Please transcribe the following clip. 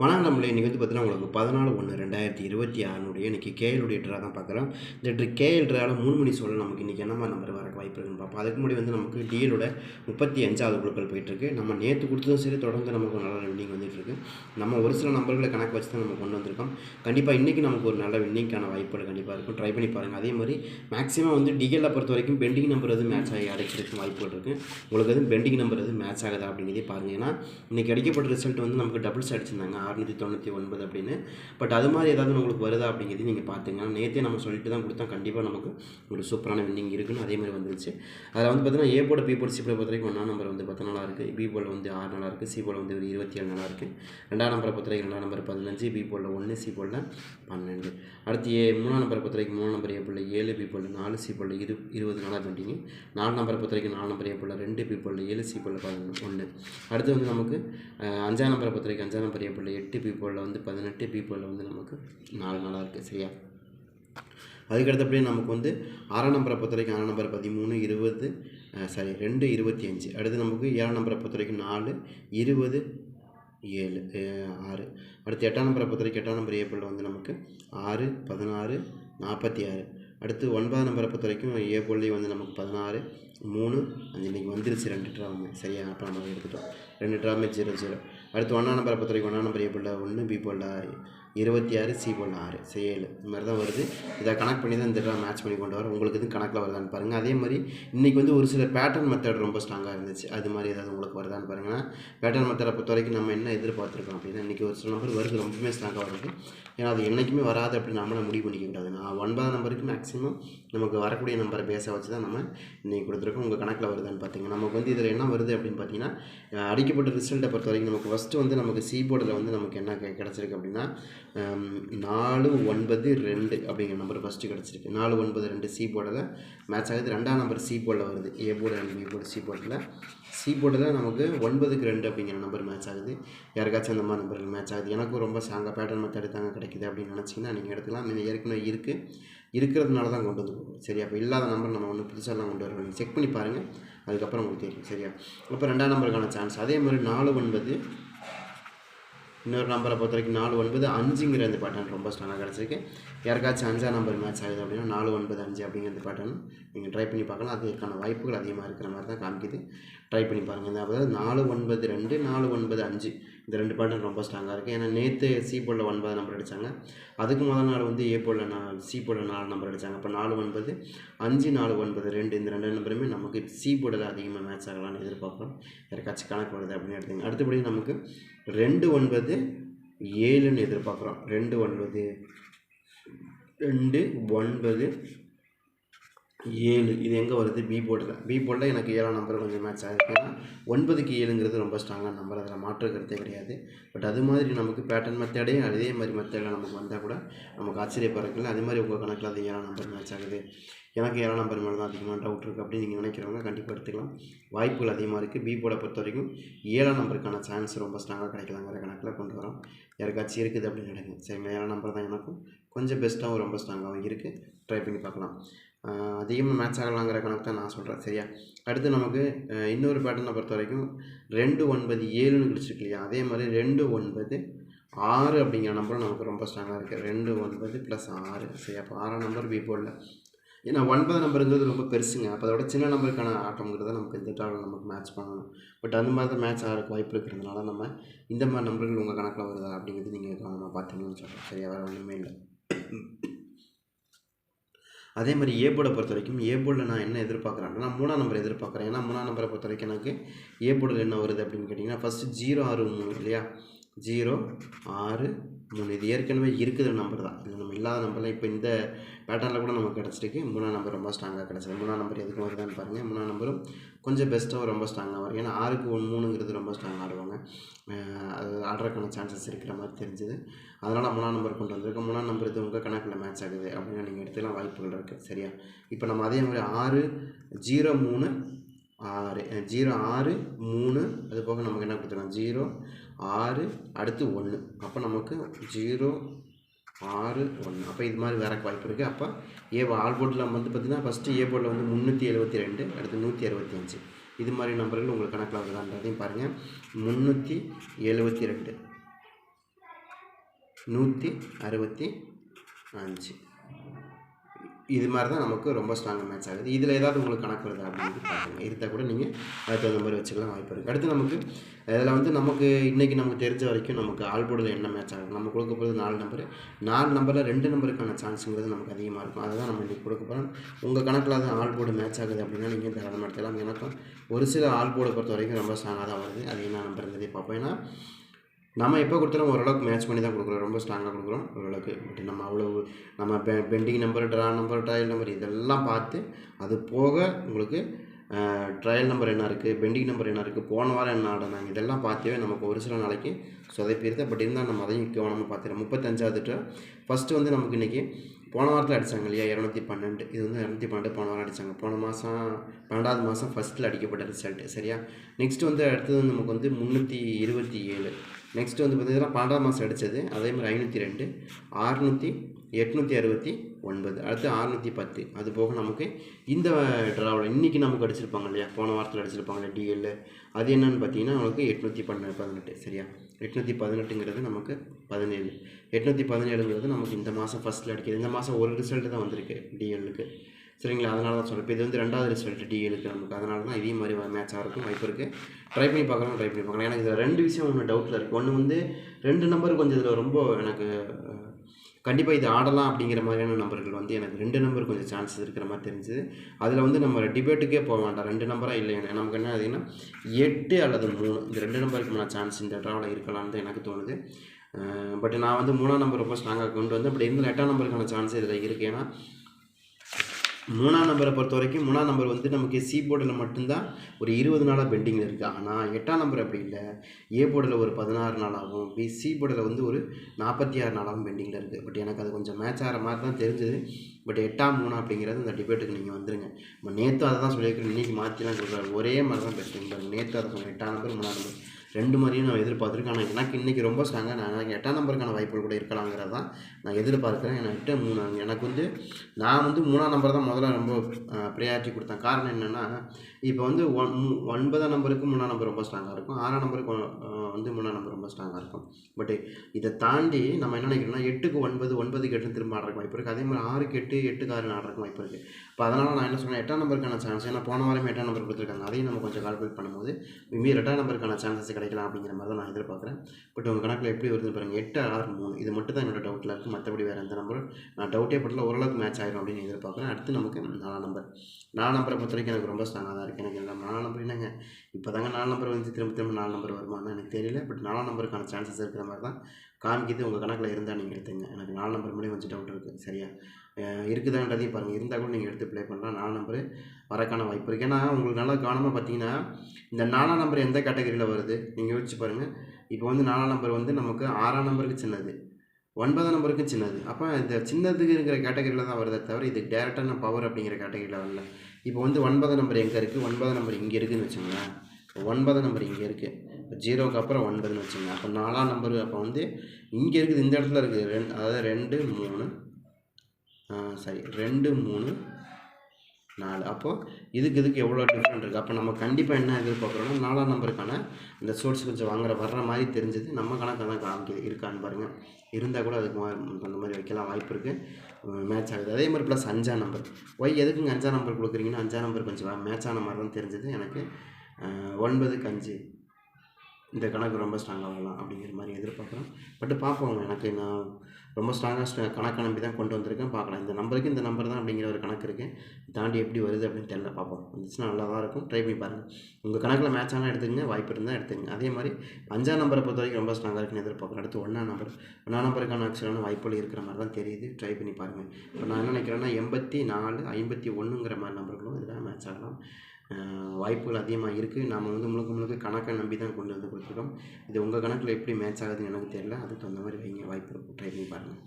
வணக்கம் நம்மளே இன்றைக்கி வந்து பார்த்தீங்கன்னா உங்களுக்கு பதினாலு ஒன்று ரெண்டாயிரத்தி இருபத்தி ஆறுனுடைய இன்றைக்கி கேஎலுடைய ட்ரா தான் பார்க்குறோம் இந்த ட்ரி கேஎல் ட்ராவில் மூணு மணி சொல்ல நமக்கு இன்றைக்கி என்ன மாதிரி நம்பர் வரக்கு வாய்ப்பு இருக்குன்னு பார்ப்போம். அதுக்கு முன்னாடி வந்து நமக்கு டிஎலோட முப்பத்தி அஞ்சாவது குழுக்கள் போயிட்டுருக்கு நம்ம நேற்று கொடுத்ததும் சரி தொடர்ந்து நமக்கு ஒரு நல்ல வின்னிங் வந்துட்டுருக்கு நம்ம ஒரு சில நம்பர்களை கணக்கு வச்சு தான் நம்ம கொண்டு வந்திருக்கோம். கண்டிப்பாக இன்றைக்கி நமக்கு ஒரு நல்ல வின்னிங்க்கான வாய்ப்புகள் கண்டிப்பாக இருக்கும். ட்ரை பண்ணி பாருங்கள் அதே மாதிரி மேக்ஸிமம் வந்து டிஎல்லை பொறுத்த வரைக்கும் பெண்டிங் நம்பர் எதுவும் மேட்ச் ஆகி அடைக்கிறதுக்கு வாய்ப்புகள் இருக்குது உங்களுக்கு எதுவும் பெண்டிங் நம்பர் எதுவும் மேட்ச் ஆகுதா அப்படிங்கிறதே பாருங்கள் ஏன்னா இன்றைக்கி அடிக்கப்பட்ட ரிசல்ட் வந்து நமக்கு டபுள்ஸ் அடிச்சிருந்தாங்க. அறுநூற்றி தொண்ணூற்றி ஒன்பது அப்படின்னு. பட் அது மாதிரி ஏதாவது உங்களுக்கு வருதா அப்படிங்கிறது நீங்கள் பார்த்துங்க நேற்றே நம்ம சொல்லிட்டு தான் கொடுத்தா கண்டிப்பாக நமக்கு ஒரு சூப்பரான வின்னிங் இருக்குன்னு அதே மாதிரி வந்துருச்சு. அதில் வந்து பார்த்தீங்கன்னா A board B board C board பொறுத்த வரைக்கும் ஒன்றாம் நம்பர் வந்து பத்து நாளாக இருக்குது பி போல் வந்து ஆறு நாளாக இருக்குது சி போல் வந்து ஒரு இருபத்தி ஏழு நாளாக இருக்குது ரெண்டாம் நம்பரை பொறுத்த வரைக்கும் ரெண்டாம் நம்பர் பதினஞ்சு பி போல் ஒன்று சி போலில் பன்னெண்டு. அடுத்து ஏ மூணாம் நம்பரை பொறுத்த வரைக்கும் மூணாம் நம்பர் ஏ ஏழு பி போல் நாலு சி போல் இரு இருபது நாளாக பெண்டிங்கு நாலு நம்பரை பொறுத்த வரைக்கும் நாலு நம்பர் ஏ ரெண்டு பி போல் ஏழு சி போல் பதினொன்று ஒன்று அடுத்து வந்து நமக்கு அஞ்சாம் நம்பரை பொறுத்த வரைக்கும் அஞ்சாம் நம்பர் ஏ எட்டு பீப்புளில் வந்து பதினெட்டு பீப்புளில் வந்து நமக்கு நாலு நாளாக இருக்குது சரியா? அதுக்கடுத்தபடியே நமக்கு வந்து ஆறாம் நம்பரை பொறுத்த வரைக்கும் ஆறாம் நம்பர் பதிமூணு இருபது சாரி ரெண்டு இருபத்தி அஞ்சு. அடுத்து நமக்கு ஏழாம் நம்பரை பொறுத்த வரைக்கும் நாலு இருபது ஏழு ஆறு. அடுத்து எட்டாம் நம்பரை பொறுத்த வரைக்கும் எட்டாம் நம்பர் ஏப்ரல் வந்து நமக்கு ஆறு பதினாறு நாற்பத்தி ஆறு. அடுத்து ஒன்பதாம் நம்பரை பொறுத்த வரைக்கும் ஏப்ரல்லையும் வந்து நமக்கு பதினாறு மூணு அஞ்சு. இன்றைக்கி வந்துருச்சு ரெண்டு ட்ராவுமே சரியா? அப்போ நம்ம எடுத்துட்டோம். ரெண்டு ட்ராமே ஜீரோ ஜீரோ அடுத்து ஒன்றாம் நம்பரை பொறுத்த வரைக்கும் ஒன்றாம் நம்பர் ஏ போலில் ஒன்று பி போலில் இருபத்தி ஆறு சி ஒன்று ஆறு சரி ஏழு. இந்த மாதிரி தான் வருது. இதை கனெக்ட் பண்ணி தான் இந்த மேட்ச் பண்ணி கொண்டு வரோம். உங்களுக்கு எதுவும் கணக்கில் வருதான்னு பாருங்கள் அதே மாதிரி இன்றைக்கி வந்து ஒரு சில பேட்டர்ன் மெத்தட் ரொம்ப ஸ்ட்ராங்காக இருந்துச்சு. அது மாதிரி ஏதாவது உங்களுக்கு வருதான்னு பாருங்கன்னா பேட்டர்ன் மெத்தடை பொறுத்த வரைக்கும் நம்ம என்ன எதிர்பார்த்துருக்கோம் அப்படின்னா இன்றைக்கி ஒரு சில நம்பர் வருது. ரொம்பவுமே ஸ்ட்ராங்காக வருது. ஏன்னா அது என்றைக்குமே வராது அப்படின்னு நம்மளால் முடிவு பண்ணிக்க கூடாது நான் ஒன்பதாம் நம்பருக்கு மேக்ஸிமம் நமக்கு வரக்கூடிய நம்பரை பேச வச்சு தான் நம்ம இன்றைக்கி கொடுத்துருக்கோம். உங்கள் கணக்கில் வருதான்னு பார்த்தீங்க நமக்கு வந்து இதில் என்ன வருது அப்படின்னு பார்த்தீங்கன்னா அடிக்கப்பட்ட ரிசல்ட்டை பொறுத்த வரைக்கும் நமக்கு ஃபஸ்ட்டு வந்து நமக்கு சி போர்டில் வந்து நமக்கு என்ன கெ- கிடச்சிருக்கு அப்படின்னா நாலு ஒன்பது ரெண்டு அப்படிங்கிற நம்பர் ஃபஸ்ட்டு கிடச்சிருக்கு. நாலு ஒன்பது ரெண்டு சி போர்டில் மேட்ச் ஆகுது. ரெண்டாம் நம்பர் சி போர்டில் வருது. A board and B board C போர்டில் சி போர்டில் நமக்கு ஒன்பதுக்கு ரெண்டு அப்படிங்கிற நம்பர் மேட்ச் ஆகுது. யாருக்காச்சும் அந்த மாதிரி நம்பர்கள் மேட்ச் ஆகுது. எனக்கும் ரொம்ப ஸ்ட்ராங்காக பேட்டர்ன் மெத்தட் தாங்க கிடைக்குது அப்படின்னு நினச்சிங்கன்னா நீங்கள் எடுத்துக்கலாம் நீங்கள் ஏற்கனவே இருக்குது இருக்கிறதுனால தான் கொண்டு வந்து கொடுக்குறோம் சரியா? அப்போ இல்லாத நம்பர் நம்ம ஒன்றும் புதுசாலாம் கொண்டு வரணும் நீங்கள் செக் பண்ணி பாருங்கள் அதுக்கப்புறம் உங்களுக்கு தெரியும். சரியா? அப்போ ரெண்டாம் நம்பருக்கான சான்ஸ் அதே மாதிரி நாலு ஒன்பது இன்னொரு நம்பரை பொறுத்த வரைக்கும் நாலு ஒன்பது அஞ்சுங்கிற இந்த பேட்டர்ன் ரொம்ப ஸ்ட்ராங்காக கிடச்சிருக்கு. யாருக்காச்சும் அஞ்சாம் நம்பர் மேட்ச் ஆகுது அப்படின்னா நாலு ஒன்பது அஞ்சு அப்படிங்கிற பேட்டர்ன் நீங்கள் ட்ரை பண்ணி பார்க்கலாம். அதுக்கான வாய்ப்புகள் அதிகமாக இருக்கிற மாதிரி தான் காமிக்குது. ட்ரை பண்ணி பாருங்கள் இந்த அதாவது நாலு ஒன்பது ரெண்டு நாலு ஒன்பது அஞ்சு. இந்த ரெண்டு பேட்டர்ன் ரொம்ப ஸ்ட்ராங்காக இருக்குது ஏன்னா நேற்று சி போலில் ஒன்பது நம்பர் அடித்தாங்க அதுக்கு முதல் நாள் வந்து ஏ போலில் நான் சி போலில் நாலு நம்பர் அடித்தாங்க அப்போ நாலு ஒன்பது அஞ்சு நாலு ஒன்பது ரெண்டு இந்த ரெண்டு நம்பருமே நமக்கு சி போலில் அதிகமாக மேட்ச் ஆகலாம்னு எதிர்பார்க்குறோம். யாருக்காச்சும் கணக்கு வருது அப்படின்னு எடுத்துங்க. அடுத்தபடி நமக்கு ரெண்டு ஒன்பது ஏழுன்னு எதிர்பார்க்குறோம். ரெண்டு ஒன்பது ரெண்டு ஒன்பது ஏழு. இது எங்கே வருது? பி போர்டில் பி போர்டில் எனக்கு ஏழாம் நம்பர் கொஞ்சம் மேட்ச் ஆகிருக்கு ஏன்னா ஒன்பதுக்கு ஏழுங்கிறது ரொம்ப ஸ்ட்ராங்கான நம்பர் அதில் மாற்று கருத்தே கிடையாது. பட் அது மாதிரி நமக்கு பேட்டர்ன் மெத்தடே அதே மாதிரி மெத்தடில் நமக்கு வந்தால் கூட நமக்கு ஆச்சரியப்படுறதுல அதே மாதிரி உங்கள் கணக்கில் அது ஏழாம் நம்பர் மேட்ச் ஆகுது. எனக்கு ஏழாம் நம்பர் மேலே தான் அதிகமாக டவுட் இருக்குது அப்படின்னு நீங்கள் நினைக்கிறவங்க கண்டிப்பாக எடுத்துக்கலாம். வாய்ப்புகள் அதிகமாக இருக்குது பி போர்டை பொறுத்த வரைக்கும் ஏழாம் நம்பருக்கான சான்ஸ் ரொம்ப ஸ்ட்ராங்காக கிடைக்கலாங்கிற கணக்கில் கொண்டு வரோம். யாருக்காச்சும் இருக்குது அப்படின்னு நினைக்கிறேன் சரிங்களா மேலே நம்பர் தான் எனக்கும். கொஞ்சம் பெஸ்ட்டாகவும் ரொம்ப ஸ்ட்ராங்காகவும் இருக்குது ட்ரை பண்ணி பார்க்கலாம். அதிகமாக மேட்ச் ஆகலாங்கிற கணக்கு தான் நான் சொல்கிறேன் சரியா? அடுத்து நமக்கு இன்னொரு பேட்டர்னை பொறுத்த வரைக்கும் ரெண்டு ஒன்பது ஏழுன்னு கிடச்சிருக்கு இல்லையா? அதே மாதிரி ரெண்டு ஒன்பது ஆறு அப்படிங்கிற நம்பரும் நமக்கு ரொம்ப ஸ்ட்ராங்காக இருக்குது ரெண்டு ஒன்பது ப்ளஸ் ஆறு. சரி அப்போ ஆறாம் நம்பர் பி போர்டில் ஏன்னா ஒன்பது நம்பருங்கிறது ரொம்ப பெருசுங்க. அப்போ அதோட சின்ன நம்பருக்கான ஆட்டம்ங்கிறத நமக்கு இந்த டாவில் நமக்கு மேட்ச் பண்ணணும். பட் அந்த மாதிரி தான் மேட்ச் ஆகிறதுக்கு வாய்ப்பு இருக்கிறதுனால நம்ம இந்த மாதிரி நம்பர்கள் உங்கள் கணக்கில் வருதா அப்படிங்கிறது நீங்கள் கவனமாக பார்த்தீங்கன்னு சொல்கிறேன் சரியாக வேறு ஒன்றுமே இல்லை. அதே மாதிரி ஏ போர்டை பொறுத்த வரைக்கும் ஏ போர்டில் நான் என்ன எதிர்பார்க்குறேன் நான் மூணாம் நம்பர் எதிர்பார்க்குறேன். ஏன்னா மூணாம் நம்பரை பொறுத்த வரைக்கும் எனக்கு ஏ போர்டில் என்ன வருது அப்படின்னு கேட்டிங்கன்னா ஃபஸ்ட்டு ஜீரோ ஆறு மூணு இல்லையா? ஜீரோ ஆறு மூணு. இது ஏற்கனவே இருக்கிற நம்பர் தான். இது நம்ம இல்லாத நம்பர்லாம் இப்போ இந்த பேட்டர்னில் கூட நமக்கு கிடச்சிருக்கு. மூணாம் நம்பர் ரொம்ப ஸ்ட்ராங்காக கிடச்சிது. மூணாம் நம்பர் எதுக்கு வருதான்னு பாருங்கள் மூணாம் நம்பரும் கொஞ்சம் பெஸ்ட்டாக ரொம்ப ஸ்ட்ராங்காக வரும். ஏன்னா ஆறுக்கு ஒன்று மூணுங்கிறது ரொம்ப ஸ்ட்ராங்காக ஆடுவாங்க. அது ஆடுறதுக்கான சான்சஸ் இருக்கிற மாதிரி தெரிஞ்சுது. அதனால் மூணாம் நம்பர் கொண்டு வந்திருக்கோம். மூணாம் நம்பர் இது உங்கள் கணக்கில் மேட்ச் ஆகுது அப்படின்னு நீங்கள் எடுத்துக்கலாம். வாய்ப்புகள் இருக்குது சரியா? இப்போ நம்ம அதே மாதிரி ஆறு ஜீரோ மூணு ஆறு. ஜீரோ ஆறு மூணு. அது போக நமக்கு என்ன கொடுத்துருக்கோம் ஜீரோ ஆறு அடுத்து ஒன்று அப்போ நமக்கு ஜீரோ ஆறு ஒன்று அப்போ இது மாதிரி வேறக்கு வாய்ப்பு இருக்குது அப்போ ஏ ஆல் போர்டில் வந்து பார்த்திங்கன்னா ஃபஸ்ட்டு ஏ போர்டில் வந்து முந்நூற்றி எழுபத்தி ரெண்டு அடுத்து நூற்றி அறுபத்தி அஞ்சு. இது மாதிரி நம்பர்கள் உங்களுக்கு கணக்கில் வருதான்றதையும் பாருங்கள் முந்நூற்றி எழுபத்தி ரெண்டு நூற்றி அறுபத்தி அஞ்சு. இது மாதிரி தான் நமக்கு ரொம்ப ஸ்ட்ராங்காக மேட்ச் ஆகுது. இதில் ஏதாவது உங்களுக்கு கணக்கு வருதா அப்படின்னு பார்த்துங்க இருந்தால் கூட நீங்கள் அதுக்கு தகுந்த மாதிரி வச்சுக்கலாம் வாய்ப்பு இருக்குது அடுத்து நமக்கு இதில் வந்து நமக்கு இன்றைக்கி நமக்கு தெரிஞ்ச வரைக்கும் நமக்கு ஆல்போர்டில் என்ன மேட்ச் ஆகும் நம்ம கொடுக்க போகிறது நாலு நம்பர் நாலு நம்பரில் ரெண்டு நம்பருக்கான சான்ஸுங்கிறது நமக்கு அதிகமாக இருக்கும். அதை தான் நம்ம இன்றைக்கி கொடுக்க போகிறோம் உங்கள் கணக்கில் அது ஆல்போர்டு மேட்ச் ஆகுது அப்படின்னா நீங்கள் தாராளமாக எடுத்துக்கலாம் எனக்கும் ஒரு சில ஆல்போர்டை பொறுத்த வரைக்கும் ரொம்ப ஸ்ட்ராங்காக தான் வருது. அது என்ன நம்பருங்கிறதே பார்ப்போம். ஏன்னா நம்ம எப்போ கொடுத்தாலும் ஓரளவுக்கு மேட்ச் பண்ணி தான் கொடுக்குறோம். ரொம்ப ஸ்ட்ராங்காக கொடுக்குறோம் ஓரளவுக்கு. பட் நம்ம அவ்வளோ நம்ம பெ pending number draw number trial number இதெல்லாம் பார்த்து அது போக உங்களுக்கு ட்ரையல் நம்பர் என்ன இருக்குது பெண்டிங் நம்பர் என்ன இருக்குது போன வாரம் என்ன ஆடினாங்க இதெல்லாம் பார்த்தவே நமக்கு ஒரு சில நாளைக்கு சொதைப்பிடுது. பட் இருந்தால் நம்ம அதையும் கவனமாக பார்த்துக்கிறோம் முப்பத்தஞ்சாவது ட்ரா ஃபஸ்ட்டு வந்து நமக்கு இன்றைக்கி போன வாரத்தில் அடித்தாங்க இல்லையா? இரநூத்தி பன்னெண்டு. இது வந்து இரநூத்தி பன்னெண்டு போன வாரம் அடித்தாங்க போன மாதம் பன்னெண்டாவது மாதம் ஃபஸ்ட்டில் அடிக்கப்பட்ட ரிசல்ட்டு சரியா? நெக்ஸ்ட் வந்து அடுத்தது வந்து நமக்கு வந்து முந்நூற்றி இருபத்தி ஏழு. நெக்ஸ்ட் வந்து பார்த்தீங்கன்னா பன்னெண்டாம் மாதம் அடித்தது அதே மாதிரி ஐநூற்றி ரெண்டு ஆறுநூற்றி எட்நூற்றி அறுபத்தி ஒன்பது. அடுத்து அறுநூற்றி பத்து. அது போக நமக்கு இந்த ட்ராவில் இன்றைக்கி நமக்கு அடிச்சிருப்பாங்க இல்லையா? போன வாரத்தில் அடிச்சிருப்பாங்க இல்லையா? டிஎல்ல அது என்னென்னு பார்த்தீங்கன்னா நமக்கு எட்நூற்றி பன்னெண்டு பதினெட்டு. சரியா? எட்நூற்றி பதினெட்டுங்கிறது நமக்கு பதினேழு. எட்நூற்றி பதினேழுங்கிறது நமக்கு இந்த மாதம் ஃபஸ்ட்டில் அடிக்குது. இந்த மாதம் ஒரு ரிசல்ட்டு தான் வந்திருக்கு டிஎல்லுக்கு சரிங்களா? அதனால தான் சொல்கிறேன் இப்போ இது வந்து ரெண்டாவது ரிசல்ட் டிஎலுக்கு நமக்கு. அதனால தான் இதே மாதிரி மேட்சாக இருக்கும் வாய்ப்பு இருக்குது ட்ரை பண்ணி பார்க்கலாம் ட்ரை பண்ணி பார்க்கலாம் எனக்கு இதில் ரெண்டு விஷயம் ஒன்று டவுட்டில் இருக்குது ஒன்று வந்து ரெண்டு நம்பர் கொஞ்சம் இதில் ரொம்ப எனக்கு கண்டிப்பாக இது ஆடலாம் அப்படிங்கிற மாதிரியான நம்பர்கள் வந்து எனக்கு ரெண்டு நம்பர் கொஞ்சம் சான்சஸ் இருக்கிற மாதிரி தெரிஞ்சுது. அதில் வந்து நம்ம டிபேட்டுக்கே போக வேண்டாம். ரெண்டு நம்பராக இல்லை நமக்கு என்ன ஆகுதுன்னா எட்டு அல்லது மூணு இந்த ரெண்டு நம்பருக்கு நான் சான்ஸ் இந்த ட்ராவில் இருக்கலாம்னு தான் எனக்கு தோணுது. பட் நான் வந்து மூணாம் நம்பர் ரொம்ப ஸ்ட்ராங்காக கொண்டு வந்து அப்படி இருந்தால் எட்டாம் நம்பருக்கான சான்ஸ் இதில் இருக்குது ஏன்னா மூணாம் நம்பரை பொறுத்த வரைக்கும் மூணாம் நம்பர் வந்து நமக்கு சி போர்டில் மட்டும்தான் ஒரு இருபது நாளாக பெண்டிங்கில் இருக்குது ஆனால் எட்டாம் நம்பர் அப்படி இல்லை. ஏ போர்டில் ஒரு பதினாறு நாளாகவும் பி சி போர்டில் வந்து ஒரு நாற்பத்தி ஆறு நாளாகவும் பெண்டிங்கில் இருக்குது பட் எனக்கு அது கொஞ்சம் மேட்ச் ஆகிற மாதிரி தான் தெரிஞ்சுது. பட் எட்டாம் மூணு அப்படிங்கிறது இந்த டிபேட்டுக்கு நீங்கள் வந்துருங்க. நம்ம நேற்று அதை தான் சொல்லியிருக்கிறேன் இன்றைக்கி மாற்றிலாம் கொடுக்குறாரு ஒரே மாதிரி தான் பேசுகிறேன் நேற்று அதை சொன்னேன். எட்டாம் நம்பர் மூணாம் நம்பர் ரெண்டு மாதிரியும் நான் எதிர்பார்த்துருக்கேன். ஆனால் எனக்கு இன்றைக்கி ரொம்ப ஸ்ட்ராங்காக நான் எனக்கு எட்டாம் நம்பருக்கான வாய்ப்புகள் கூட இருக்கலாங்கிறது தான் நான் எதிர்பார்க்குறேன். என்கிட்ட மூணு எனக்கு வந்து நான் வந்து மூணாம் நம்பர் தான் முதல்ல ரொம்ப ப்ரியாரிட்டி கொடுத்தேன். காரணம் என்னென்னா இப்போ வந்து ஒன் ஒன்பதாம் நம்பருக்கு மூணாம் நம்பர் ரொம்ப ஸ்ட்ராங்காக இருக்கும். ஆறாம் நம்பருக்கு வந்து மூணாம் நம்பர் ரொம்ப ஸ்ட்ராங்காக இருக்கும். பட் இதை தாண்டி நம்ம என்ன நினைக்கிறோம்னா எட்டுக்கு ஒன்பது ஒன்பதுக்கு எட்டு திரும்ப ஆடுறக்கு வாய்ப்பு இருக்குது அதே மாதிரி ஆறுக்கு எட்டு எட்டுக்கு ஆறு ஆடுறக்கு வாய்ப்பு இருக்குது இப்போ அதனால் நான் என்ன சொன்னேன் எட்டாம் நம்பருக்கான சான்ஸ் ஏன்னா போன வாரம் எட்டாம் நம்பர் கொடுத்துருக்காங்க. அதையும் நம்ம கொஞ்சம் கால்குலேட் பண்ணும்போது மீறி எட்டாம் நம்பருக்கான சான்சஸ் கிடைக்கலாம் அப்படிங்கிற மாதிரி தான் நான் எதிர்பார்க்குறேன். பட் உங்கள் கணக்கில் எப்படி வருது பாருங்கள் எட்டு ஆறு மூணு இது மட்டும் தான் என்னோட டவுட்டில் இருக்குது மற்றபடி வேறு எந்த நம்பரும் நான் டவுட்டே படல ஓரளவுக்கு மேட்ச் ஆகிடும் அப்படின்னு எதிர்பார்க்குறேன். அடுத்து நமக்கு நாலாம் நம்பர் நாலு நம்பரை பொறுத்த வரைக்கும் எனக்கு ரொம்ப ஸ்ட்ராங்காக தான் இருக்குது எனக்கு எல்லாம் நாலாம் நம்பர் என்னங்க? இப்போ தாங்க நாலு நம்பர் வந்து திரும்ப திரும்ப நாலு நம்பர் வருமானு எனக்கு தெரியல. பட் நாலாம் நம்பருக்கான சான்சஸ் இருக்கிற மாதிரி தான் காமிக்கிது. உங்கள் கணக்கில் இருந்தால் நீங்கள் எடுத்துங்க. எனக்கு நாலு நம்பர் மட்டும் கொஞ்சம் டவுட் இருக்குது சரியா? இருக்குதான்றதையும் பாருங்கள் இருந்தால் கூட நீங்கள் எடுத்து ப்ளே பண்ணலாம். நாலு நம்பரு வரக்கான வாய்ப்பு இருக்குது ஏன்னா உங்களுக்கு நல்லா கவனமாக பார்த்தீங்கன்னா இந்த நாலாம் நம்பர் எந்த கேட்டகரியில் வருது? நீங்கள் யோசிச்சு பாருங்கள் இப்போ வந்து நாலாம் நம்பர் வந்து நமக்கு ஆறாம் நம்பருக்கு சின்னது ஒன்பதாம் நம்பருக்கு சின்னது. அப்போ இந்த சின்னதுங்கிற கேட்டகரியில் தான் வருதே தவிர இது டேரெக்டான பவர் அப்படிங்கிற கேட்டகரியில் வரல. இப்போ வந்து ஒன்பதாம் நம்பர் எங்கே இருக்குது ஒன்பதாம் நம்பர் இங்கே இருக்குதுன்னு வச்சுங்களேன் ஒன்பதாம் நம்பர் இங்கே இருக்குது ஜீரோக்கு அப்புறம் ஒன்பதுன்னு வச்சுங்க அப்போ நாலாம் நம்பர் அப்போ வந்து இங்கே இருக்குது இந்த இடத்துல இருக்குது. ரெண்டு அதாவது ரெண்டு மூணு சரி ரெண்டு மூணு நாலு. அப்போது இதுக்கு இதுக்கு எவ்வளோ டிஃப்ரெண்ட் இருக்குது அப்போ நம்ம கண்டிப்பாக என்ன எதிர்பார்க்குறோம்னா நாலாம் நம்பருக்கான இந்த சோர்ஸ் கொஞ்சம் வாங்குற வர்ற மாதிரி தெரிஞ்சது நம்ம கணக்கு தான் காமிக்குது இருக்கான்னு பாருங்கள் இருந்தால் கூட அதுக்கு அந்த மாதிரி வைக்கலாம் வாய்ப்பு இருக்குது மேட்ச் ஆகுது. அதே மாதிரி ப்ளஸ் அஞ்சாம் நம்பர். ஒய் எதுக்குங்க அஞ்சாம் நம்பர் கொடுக்குறீங்கன்னா அஞ்சாம் நம்பர் கொஞ்சம் மேட்ச் ஆன மாதிரி தான் தெரிஞ்சது எனக்கு. ஒன்பதுக்கு அஞ்சு. இந்த கணக்கு ரொம்ப ஸ்ட்ராங்காக வரலாம் அப்படிங்கிற மாதிரி எதிர்பார்க்குறேன். பட் பார்ப்போம் எனக்கு நான் ரொம்ப ஸ்ட்ராங்காக கணக்கு நம்பி தான் கொண்டு வந்திருக்கேன். பார்க்கலாம். இந்த நம்பருக்கு இந்த நம்பர் தான் அப்படிங்கிற ஒரு கணக்கு இருக்குது தாண்டி எப்படி வருது அப்படின்னு தெரியல பார்ப்போம். வந்துச்சுன்னா நல்லா தான் இருக்கும்? ட்ரை பண்ணி பாருங்கள் உங்கள் கணக்கில் மேட்ச் ஆனால் எடுத்துங்க வாய்ப்பு இருந்தால் எடுத்துங்க அதே மாதிரி அஞ்சாம் நம்பரை பொறுத்த வரைக்கும் ரொம்ப ஸ்ட்ராங்காக இருக்குன்னு எதிர்பார்க்குறேன். அடுத்து ஒன்றாம் நம்பர் ஒன்றாம் நம்பருக்கான ஆக்சுவலான வாய்ப்புகள் இருக்கிற மாதிரி தான் தெரியுது. ட்ரை பண்ணி பாருங்கள் இப்போ நான் என்ன நினைக்கிறேன்னா எண்பத்தி நாலு ஐம்பத்தி ஒன்றுங்கிற மாதிரி நம்பர்களும் இதெல்லாம் மேட்ச் ஆகலாம். வாய்ப்புகள் அதிகமாக இருக்குது நாம் வந்து முழுக்க முழுக்க கணக்கை நம்பி தான் கொண்டு வந்து கொடுத்துருக்கோம். இது உங்கள் கணக்கில் எப்படி மேட்ச் ஆகுதுன்னு எனக்கு தெரியல. அதுக்கு தகுந்த மாதிரி வைங்க. வாய்ப்பு இருக்கும் ட்ரை பண்ணி பாருங்கள்